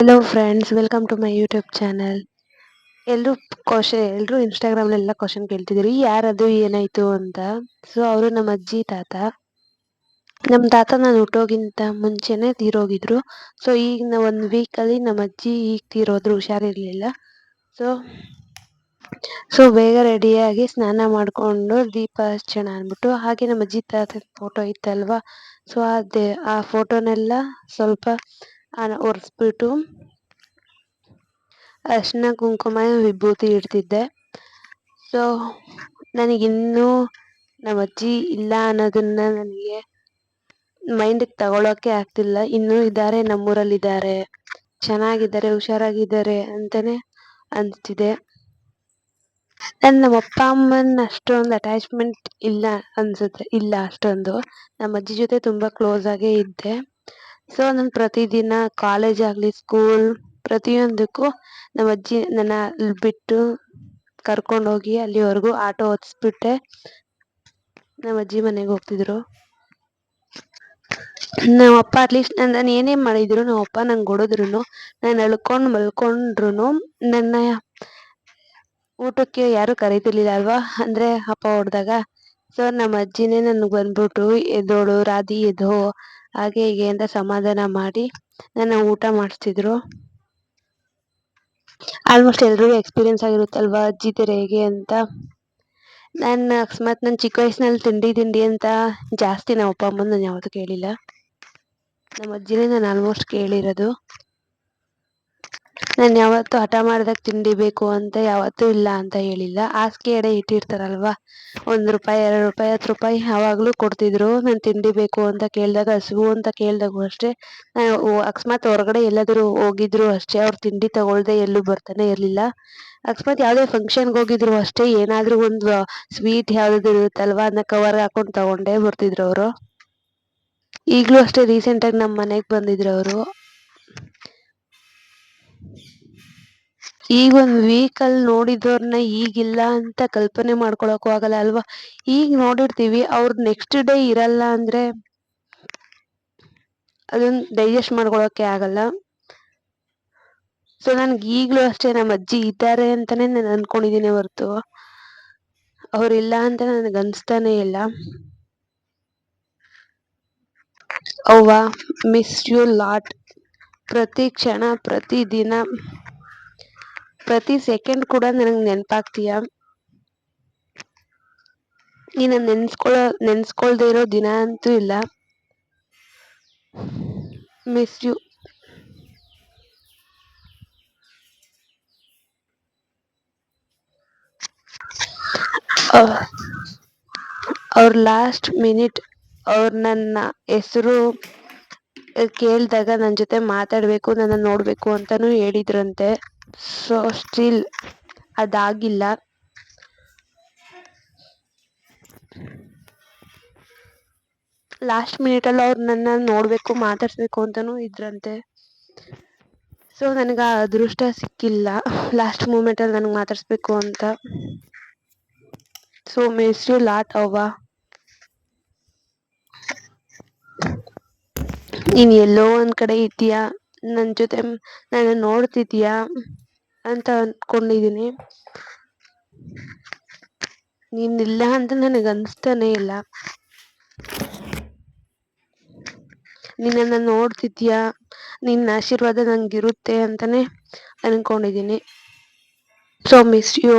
Hello friends welcome to my YouTube channel ಎಲ್ಲರೂ question ಎಲ್ಲರೂ Instagram ಎಲ್ಲ ಕ್ವಶನ್ ಕೇಳ್ತಿದ್ದೀರಿ. ಯಾರದು ಏನಾಯ್ತು ಅಂತ. ಸೊ ಅವರು ನಮ್ಮ ಅಜ್ಜಿ, ತಾತ. ನಮ್ಮ ತಾತ ನಾನು ಹುಟ್ಟೋಗಿಂತ ಮುಂಚೆನೆ ತೀರೋಗಿದ್ರು. ಸೊ ಈಗ ನಾವು ಒಂದು ವೀಕಲ್ಲಿ ನಮ್ಮ ಅಜ್ಜಿ ಈಗ ತೀರೋದ್ರು, ಹುಷಾರಿರಲಿಲ್ಲ. ಸೊ ಸೊ ಬೇಗ ರೆಡಿಯಾಗಿ ಸ್ನಾನ ಮಾಡಿಕೊಂಡು ದೀಪ ಹಚ್ಚೋಣ ಅಂದ್ಬಿಟ್ಟು ಹಾಗೆ ನಮ್ಮ ಅಜ್ಜಿ ತಾತ ಫೋಟೋ ಇತ್ತಲ್ವಾ ಸೊ ಅದೇ, ಆ ಫೋಟೋನೆಲ್ಲ ಸ್ವಲ್ಪ ಒರ್ಸ್ಬಿಟ್ಟು ಅರ್ಶಿನ, ಕುಂಕುಮ ವಿಭೂತಿ ಇಡ್ತಿದ್ದೆ. ಸೊ ನನಗಿನ್ನೂ ನಮ್ಮ ಅಜ್ಜಿ ಇಲ್ಲ ಅನ್ನೋದನ್ನ ನನಗೆ ಮೈಂಡ್ಗೆ ತಗೊಳಕೆ ಆಗ್ತಿಲ್ಲ. ಇನ್ನು ಇದ್ದಾರೆ ನಮ್ಮೂರಲ್ಲಿ ಇದ್ದಾರೆ ಚೆನ್ನಾಗಿದ್ದಾರೆ, ಹುಷಾರಾಗಿದ್ದಾರೆ ಅಂತಾನೆ ಅನ್ಸ್ತಿದೆ. ನನ್ ನಮ್ಮ ಅಪ್ಪ ಅಮ್ಮನ ಅಷ್ಟೊಂದು ಅಟ್ಯಾಚ್ಮೆಂಟ್ ಇಲ್ಲ ಅನ್ಸುತ್ತೆ, ಇಲ್ಲ ಅಷ್ಟೊಂದು. ನಮ್ಮ ಅಜ್ಜಿ ಜೊತೆ ತುಂಬಾ ಕ್ಲೋಸ್ ಆಗೇ ಇದ್ದೆ. ಸೊ ನಾನು ಪ್ರತಿದಿನ ಕಾಲೇಜ್ ಆಗ್ಲಿ ಸ್ಕೂಲ್ ಪ್ರತಿಯೊಂದಕ್ಕೂ ನಮ್ಮ ಅಜ್ಜಿ ನನ್ನ ಬಿಟ್ಟು ಕರ್ಕೊಂಡ್ ಹೋಗಿ ಅಲ್ಲಿವರೆಗೂ ಆಟೋ ಓಡಸ್ಬಿಟ್ಟೆ. ನಮ್ಮ ಅಜ್ಜಿ ಮನೆಗ್ ಹೋಗ್ತಿದ್ರು. ನಮ್ಮ ಅಪ್ಪ ಅಟ್ಲೀಸ್ಟ್ ನಾನು ಏನೇ ಮಾಡಿದ್ರು ನಮ್ಮ ಅಪ್ಪ ನಂಗ್ ಹೊಡುದ್ರುನು ನಾನ್ ಅಳ್ಕೊಂಡ್ ಮಲ್ಕೊಂಡ್ರುನು, ನನ್ನ ಊಟಕ್ಕೆ ಯಾರು ಕರಿತಿರ್ಲಿಲ್ಲ ಅಲ್ವಾ? ಅಂದ್ರೆ ಅಪ್ಪ ಹೊಡೆದಾಗ ಸೊ ನಮ್ಮ ಅಜ್ಜಿನೇ ನನ್ಗ್ ಬಂದ್ಬಿಟ್ಟು ಎದ್ದೋಳು, ರಾಧಿ ಎದ್ದೋ ಹಾಗೆ ಹೀಗೆ ಅಂತ ಸಮಾಧಾನ ಮಾಡಿ ನನ್ನ ಊಟ ಮಾಡ್ತಿದ್ರು. ಆಲ್ಮೋಸ್ಟ್ ಎಲ್ರಿಗೂ ಎಕ್ಸ್ಪೀರಿಯನ್ಸ್ ಆಗಿರುತ್ತಲ್ವಾ ಅಜ್ಜಿ ದಿರೆ ಹೇಗೆ ಅಂತ? ನಾನ್ ಅಕಸ್ಮಾತ್ ನನ್ ಚಿಕ್ಕ ವಯಸ್ಸಿನಲ್ಲಿ ತಿಂಡಿ ತಿಂಡಿ ಅಂತ ಜಾಸ್ತಿ ನಮ್ಮ ಅಪ್ಪ ಅಮ್ಮನ ನಾನು ಯಾವತ್ತೂ ಕೇಳಿಲ್ಲ. ನಮ್ಮ ಅಜ್ಜಿನೇ ನಾನು ಆಲ್ಮೋಸ್ಟ್ ಕೇಳಿರೋದು. ನಾನ್ ಯಾವತ್ತೂ ಹಠ ಮಾಡ್ದಾಗ ತಿಂಡಿ ಬೇಕು ಅಂತ ಯಾವತ್ತೂ ಇಲ್ಲ ಅಂತ ಹೇಳಿಲ್ಲ. ಹಾಸಿಗೆ ಎಡೆ ಇಟ್ಟಿರ್ತಾರಲ್ವಾ? ಒಂದು ರೂಪಾಯಿ, ಎರಡು ರೂಪಾಯಿ, ಹತ್ತು ರೂಪಾಯಿ ಯಾವಾಗಲೂ ಕೊಡ್ತಿದ್ರು. ನಾನು ತಿಂಡಿ ಬೇಕು ಅಂತ ಕೇಳಿದಾಗ, ಹಸಿವು ಅಂತ ಕೇಳಿದಾಗೂ ಅಷ್ಟೇ. ನಾನು ಅಕಸ್ಮಾತ್ ಹೊರಗಡೆ ಎಲ್ಲಾದರೂ ಹೋಗಿದ್ರು ಅಷ್ಟೇ. ಅವ್ರು ತಿಂಡಿ ತಗೊಳ್ದೆ ಎಲ್ಲೂ ಬರ್ತಾನೆ ಇರ್ಲಿಲ್ಲ. ಅಕಸ್ಮಾತ್ ಯಾವುದೇ ಫಂಕ್ಷನ್ಗೆ ಹೋಗಿದ್ರು ಅಷ್ಟೇ. ಏನಾದರೂ ಒಂದು ಸ್ವೀಟ್ ಯಾವುದಾದ್ರು ಇರುತ್ತಲ್ವಾ? ಅದನ್ನ ಕವರ್ ಹಾಕೊಂಡು ತಗೊಂಡೇ ಬರ್ತಿದ್ರು ಅವರು. ಈಗಲೂ ಅಷ್ಟೇ ರೀಸೆಂಟಾಗಿ ನಮ್ಮ ಮನೆಗ್ ಬಂದಿದ್ರು ಅವರು. ಈಗ ಒಂದ್ ವೀಕ್ ನೋಡಿದೋರನ್ನ ಈಗಿಲ್ಲ ಅಂತ ಕಲ್ಪನೆ ಮಾಡ್ಕೊಳಕು ಆಗಲ್ಲ ಅಲ್ವಾ? ಈಗ ನೋಡಿರ್ತೀವಿ, ಅವ್ರು ನೆಕ್ಸ್ಟ್ ಡೇ ಇರಲ್ಲ ಅಂದ್ರೆ ಅದನ್ ಡೈಜೆಸ್ಟ್ ಮಾಡ್ಕೊಳಕೆ ಆಗಲ್ಲ. ಸೊ ನನ್ಗೆ ಈಗಲೂ ಅಷ್ಟೇ ನಮ್ಮ ಅಜ್ಜಿ ಇದ್ದಾರೆ ಅಂತಾನೆ ನಾನು ಅನ್ಕೊಂಡಿದ್ದೀನಿ ಹೊರ್ತು. ಇಲ್ಲ ಅಂತ ನನಗೆ ಅನ್ಸ್ತಾನೆ ಇಲ್ಲ. ಅವ್ವ ಮಿಸ್ ಯು ಲಾಟ್ ಪ್ರತಿ ಕ್ಷಣ, ಪ್ರತಿ ದಿನ. ಪ್ರತಿ ಸೆಕೆಂಡ್ ಕೂಡ ನನಗ್ ನೆನಪಾಗ್ತೀಯ? ನೀನು ನೆನ್ಸ್ಕೊಳ, ನೆನ್ಸ್ಕೊಳ್ದೆ ಇರೋ ದಿನ ಅಂತೂ ಇಲ್ಲ. ಮಿಸ್ ಯು ಅವ್ರ ಲಾಸ್ಟ್ ಮಿನಿಟ್ ಅವ್ರ ನನ್ನ ಹೆಸರು ಕೇಳಿದಾಗ ನನ್ನ ಜೊತೆ ಮಾತಾಡ್ಬೇಕು, ನನ್ನ ನೋಡಬೇಕು ಅಂತಾನೂ ಹೇಳಿದ್ರಂತೆ. ಸೊ ಸ್ಟಿಲ್ ಅದಾಗಿಲ್ಲ. ಲಾಸ್ಟ್ ಮಿನಿಟಲ್ಲಿ ಅವ್ರು ನನ್ನ ನೋಡಬೇಕು, ಮಾತಾಡಿಸ್ಬೇಕು ಅಂತಲೂ ಇದ್ರಂತೆ. ಸೊ ನನಗೆ ಅದೃಷ್ಟ ಸಿಕ್ಕಿಲ್ಲ. ಲಾಸ್ಟ್ ಮೂಮೆಂಟ್ ಅಲ್ಲಿ ಮಾತಾಡಿಸ್ಬೇಕು ಅಂತ. ಸೊ ಮಿಸ್ ಯು ಲಾಟ್ ಅವ್ವ. ನೀನು ಎಲ್ಲೋ ಒಂದು ಕಡೆ ಇದ್ದೀಯಾ? ನನ್ ಜೊತೆ ನನ್ನ ನೋಡ್ತಿದ್ಯಾ ಅಂತ ಅಂದ್ಕೊಂಡಿದ್ದೀನಿ ನೀನಿಲ್ಲ ಅಂತ ನನಗೆ ಅನ್ಸ್ತಾನೆ ಇಲ್ಲ. ನಿನ್ನನ್ನು ನೋಡ್ತಿದ್ಯಾ? ನಿನ್ನ ನಿನ್ ಆಶೀರ್ವಾದ ನನಗಿರುತ್ತೆ ಅಂತಾನೆ ಅನ್ಕೊಂಡಿದೀನಿ. ಸೊ ಮಿಸ್ ಯು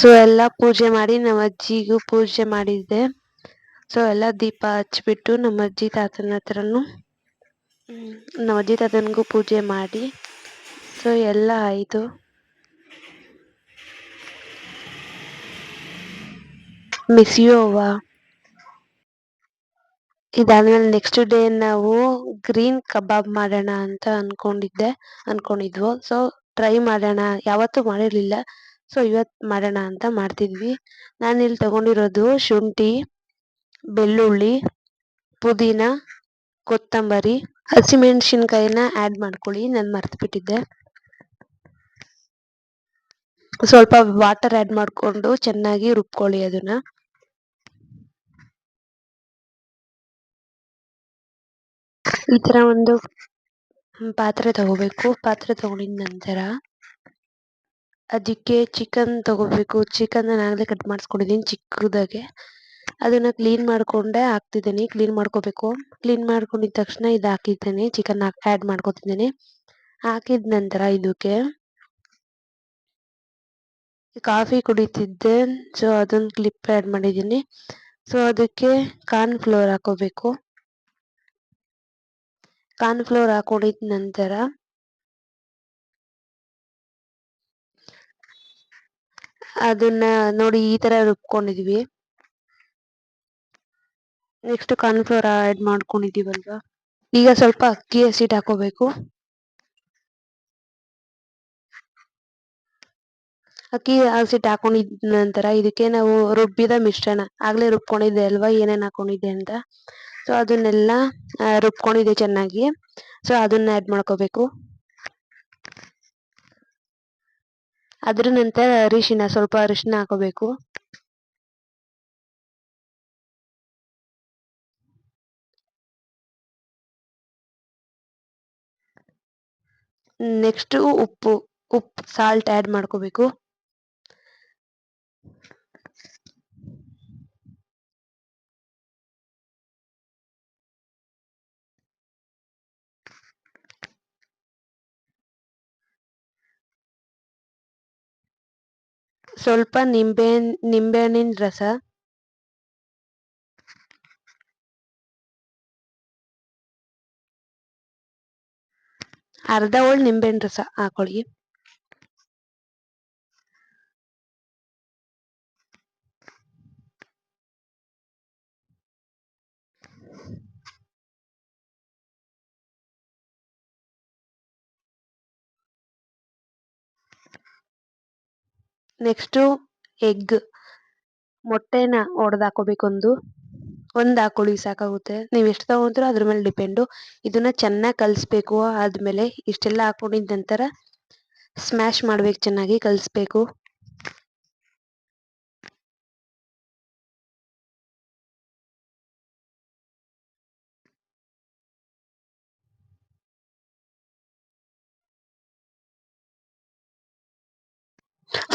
ಸೊ ಎಲ್ಲ ಪೂಜೆ ಮಾಡಿ, ನಮ್ಮ ಅಜ್ಜಿಗೂ ಪೂಜೆ ಮಾಡಿದ್ದೆ. ಸೊ ಎಲ್ಲ ದೀಪ ಹಚ್ಬಿಟ್ಟು ನಮ್ಮ ಅಜ್ಜಿ ತಾತನ ಹತ್ರನು ನಮ್ಮ ಅಜ್ಜಿ ಪೂಜೆ ಮಾಡಿ. ಸೊ, ಎಲ್ಲ ಆಯಿತು. ಮಿಸ್ ಯು ಅವ್ವ. ಇದಾದ್ಮೇಲೆ ನೆಕ್ಸ್ಟ್ ಡೇ ನಾವು ಗ್ರೀನ್ ಕಬಾಬ್ ಮಾಡೋಣ ಅಂತ ಅನ್ಕೊಂಡಿದ್ದೆ, ಅನ್ಕೊಂಡಿದ್ವು. ಸೊ ಟ್ರೈ ಮಾಡೋಣ. ಯಾವತ್ತೂ ಮಾಡಿರ್ಲಿಲ್ಲ. ಸೊ ಇವತ್ತು ಮಾಡೋಣ ಅಂತ ಮಾಡ್ತಿದ್ವಿ. ನಾನು ಇಲ್ಲಿ ತಗೊಂಡಿರೋದು ಶುಂಠಿ, ಬೆಳ್ಳುಳ್ಳಿ, ಪುದೀನ, ಕೊತ್ತಂಬರಿ ಹಸಿಮೆಣಸಿನ್ಕಾಯಿನ ಆ್ಯಡ್ ಮಾಡ್ಕೊಳ್ಳಿ, ನಾನು ಮರ್ತು ಬಿಟ್ಟಿದ್ದೆ ಸ್ವಲ್ಪ ವಾಟರ್ ಆ್ಯಡ್ ಮಾಡ್ಕೊಂಡು ಚೆನ್ನಾಗಿ ರುಬ್ಕೊಳ್ಳಿ ಅದನ್ನ. ಈ ತರ ಒಂದು ಪಾತ್ರೆ ತಗೋಬೇಕು. ಪಾತ್ರೆ ತಗೊಂಡಿದ ನಂತರ ಅದಕ್ಕೆ ಚಿಕನ್ ತಗೋಬೇಕು. ಚಿಕನ್ ನಾನು ಆಗಲೇ ಕಟ್ ಮಾಡಿಸ್ಕೊಂಡಿದ್ದೀನಿ ಚಿಕ್ಕದಾಗೆ. ಅದನ್ನ ಕ್ಲೀನ್ ಮಾಡ್ಕೊಂಡೆ ಹಾಕ್ತಿದ್ದೀನಿ. ಕ್ಲೀನ್ ಮಾಡ್ಕೋಬೇಕು. ಕ್ಲೀನ್ ಮಾಡ್ಕೊಂಡಿದ ತಕ್ಷಣ ಇದು ಹಾಕಿದ್ದೀನಿ ಚಿಕನ್ ಆ್ಯಡ್ ಮಾಡ್ಕೊತಿದ್ದೀನಿ. ಹಾಕಿದ ನಂತರ ಇದಕ್ಕೆ ಕಾಫಿ ಕುಡಿತಿದ್ದೆ. ಸೊ ಅದೊಂದು ಕ್ಲಿಪ್ ಆ್ಯಡ್ ಮಾಡಿದ್ದೀನಿ. ಸೊ ಅದಕ್ಕೆ ಕಾರ್ನ್ ಫ್ಲೋರ್ ಹಾಕೋಬೇಕು. ಕಾರ್ನ್ ಫ್ಲೋರ್ ಹಾಕೊಂಡಿದ ನಂತರ ಅದನ್ನ ನೋಡಿ ಈ ತರ ರುಬ್ಕೊಂಡಿದೀವಿ. ನೆಕ್ಸ್ಟ್ ಕಾರ್ನ್ ಫ್ಲೋರ್ ಆ್ಯಡ್ ಮಾಡ್ಕೊಂಡಿದೀವಲ್ವಾ? ಈಗ ಸ್ವಲ್ಪ ಅಕ್ಕಿ ಹಸಿಟ್ಟು ಹಾಕೋಬೇಕು. ಅಕ್ಕಿ ಹಸಿಟ್ಟು ಹಾಕೊಂಡಿದ್ ನಂತರ ಇದಕ್ಕೆ ನಾವು ರುಬ್ಬಿದ ಮಿಶ್ರಣ. ಆಗ್ಲೇ ರುಬ್ಕೊಂಡಿದ್ದೆ ಅಲ್ವಾ? ಏನೇನ್ ಹಾಕೊಂಡಿದ್ದೆ ಅಂತ. ಸೊ ಅದನ್ನೆಲ್ಲ ರುಬ್ಕೊಂಡಿದೆ ಚೆನ್ನಾಗಿ. ಸೊ ಅದನ್ನ ಆ್ಯಡ್ ಮಾಡ್ಕೋಬೇಕು. ಅದ್ರ ನಂತರ ಅರಿಶಿನ, ಸ್ವಲ್ಪ ಅರಿಶಿನ ಹಾಕೋಬೇಕು. ನೆಕ್ಸ್ಟ್ ಉಪ್ಪು ಉಪ್ಪು ಸಾಲ್ಟ್ ಆ್ಯಡ್ ಮಾಡ್ಕೋಬೇಕು. ಸ್ವಲ್ಪ ನಿಂಬೆ ನಿಂಬೆಹಣ್ಣಿನ ರಸ. ಅರ್ಧ ಹೋಳ್ ನಿಂಬೆಹಣ್ಣು ರಸ ಹಾಕೊಳ್ಳಿ ನೆಕ್ಸ್ಟು ಎಗ್ ಮೊಟ್ಟೆನ ಒಡೆದು ಹಾಕೋಬೇಕು ಒಂದು ಹಾಕೊಳ್ಳಿ ಸಾಕಾಗುತ್ತೆ. ನೀವು ಎಷ್ಟು ತಗೊಂತೀರೋ ಅದ್ರ ಮೇಲೆ ಡಿಪೆಂಡು. ಇದನ್ನ ಚೆನ್ನಾಗಿ ಕಲಿಸ್ಬೇಕು, ಆದಮೇಲೆ ಇಷ್ಟೆಲ್ಲ ಹಾಕೊಂಡಿದ ನಂತರ ಸ್ಮ್ಯಾಶ್ ಮಾಡ್ಬೇಕು ಚೆನ್ನಾಗಿ ಕಲಿಸ್ಬೇಕು.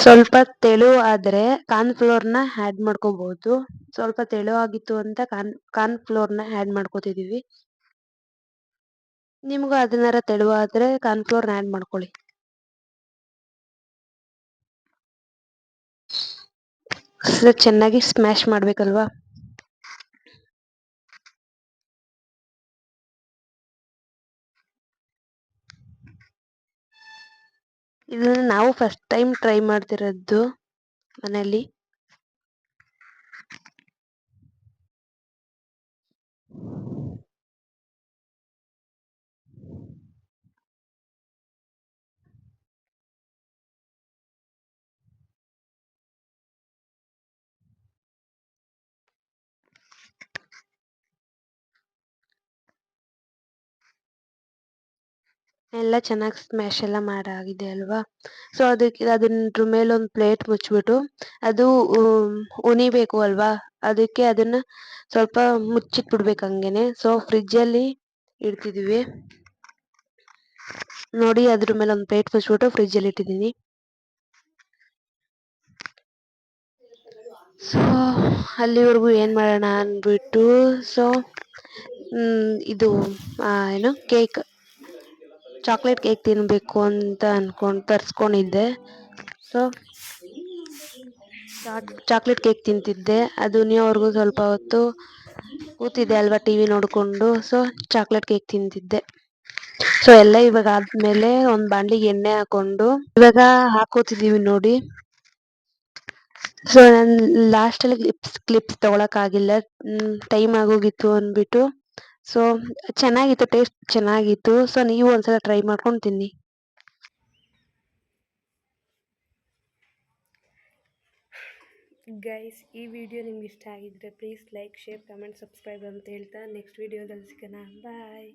ಸ್ವಲ್ಪ ತೆಳು ಆದ್ರೆ ಕಾರ್ನ್ನ ಆಡ್ ಮಾಡ್ಕೋಬಹುದು ಸ್ವಲ್ಪ ತೆಳು ಆಗಿತ್ತು ಅಂತ ಕಾರ್ನ್ ಕಾರ್ನ್ನ ಆಡ್ ಮಾಡ್ಕೋತಿದೀವಿ. ನಿಮ್ಗೂ ಅದನ್ನಾರ ತೆಳುವಾದ್ರೆ ಕಾರ್ನ್ನ ಆಡ್ ಮಾಡ್ಕೊಳ್ಳಿ. ಚೆನ್ನಾಗಿ ಸ್ಮ್ಯಾಶ್ ಮಾಡ್ಬೇಕಲ್ವಾ? ಇದನ್ನ ನಾವು ಫಸ್ಟ್ ಟೈಮ್ ಟ್ರೈ ಮಾಡ್ತಿರೋದು ಮನೆಯಲ್ಲಿ. ಎಲ್ಲ ಚೆನ್ನಾಗಿ ಸ್ಮ್ಯಾಶ್ ಎಲ್ಲ ಮಾಡಾಗಿದೆ ಅಲ್ವಾ? ಸೊ ಅದಕ್ಕೆ ಅದ್ರ ಮೇಲೆ ಒಂದು ಪ್ಲೇಟ್ ಮುಚ್ಬಿಟ್ಟು ಅದು ಉಣಿಬೇಕು ಅಲ್ವಾ? ಅದಕ್ಕೆ ಅದನ್ನ ಸ್ವಲ್ಪ ಮುಚ್ಚಿಟ್ಬಿಡ್ಬೇಕು ಹಂಗೇನೆ. ಸೊ ಫ್ರಿಜ್ಜಲ್ಲಿ ಇಡ್ತಿದೀವಿ. ನೋಡಿ ಅದ್ರ ಮೇಲೆ ಒಂದು ಪ್ಲೇಟ್ ಮುಚ್ಬಿಟ್ಟು ಫ್ರಿಜ್ಜಲ್ಲಿ ಇಟ್ಟಿದ್ದೀನಿ. ಸೊ ಅಲ್ಲಿವರೆಗೂ ಏನು ಮಾಡೋಣ ಅಂದ್ಬಿಟ್ಟು ಸೊ ಇದು ಏನು ಕೇಕ್ ಚಾಕ್ಲೇಟ್ ಕೇಕ್ ತಿನ್ನಬೇಕು ಅಂತ ಅಂದ್ಕೊಂಡು ತರಿಸ್ಕೊಂಡಿದ್ದೆ. ಸೊ ಚಾಕ್ಲೇಟ್ ಕೇಕ್ ತಿಂತಿದ್ದೆ. ಅದು ನೀವರೆಗೂ ಸ್ವಲ್ಪ ಹೊತ್ತು ಕೂತಿದ್ದೆ ಅಲ್ವಾ ಟಿ ವಿ ನೋಡಿಕೊಂಡು. ಸೊ ಚಾಕ್ಲೇಟ್ ಕೇಕ್ ತಿಂತಿದ್ದೆ. ಸೊ ಎಲ್ಲ ಇವಾಗ ಆದ್ಮೇಲೆ ಒಂದು ಬಾಂಡಿಗೆ ಎಣ್ಣೆ ಹಾಕೊಂಡು ಇವಾಗ ಹಾಕೋತಿದ್ದೀವಿ ನೋಡಿ. ಸೊ ನಾನು ಲಾಸ್ಟಲ್ಲಿ ಕ್ಲಿಪ್ಸ್ ಕ್ಲಿಪ್ಸ್ ತೊಗೊಳಕ್ಕಾಗಿಲ್ಲ ಟೈಮ್ ಆಗೋಗಿತ್ತು ಅಂದ್ಬಿಟ್ಟು ಸೊ ಚೆನ್ನಾಗಿತ್ತು, ಟೇಸ್ಟ್ ಚೆನ್ನಾಗಿತ್ತು. ಸೊ ನೀವು ಒಂದ್ಸಲ ಟ್ರೈ ಮಾಡ್ಕೊಂಡು ತಿನ್ನಿ. ಗೈಸ್ ಈ ವಿಡಿಯೋ ನಿಮ್ಗೆ ಇಷ್ಟ ಆಗಿದ್ರೆ please like share comment subscribe ಅಂತ ಹೇಳ್ತಾ ನೆಕ್ಸ್ಟ್ ವಿಡಿಯೋದಲ್ಲಿ ಸಿಗೋಣ. ಬಾಯ್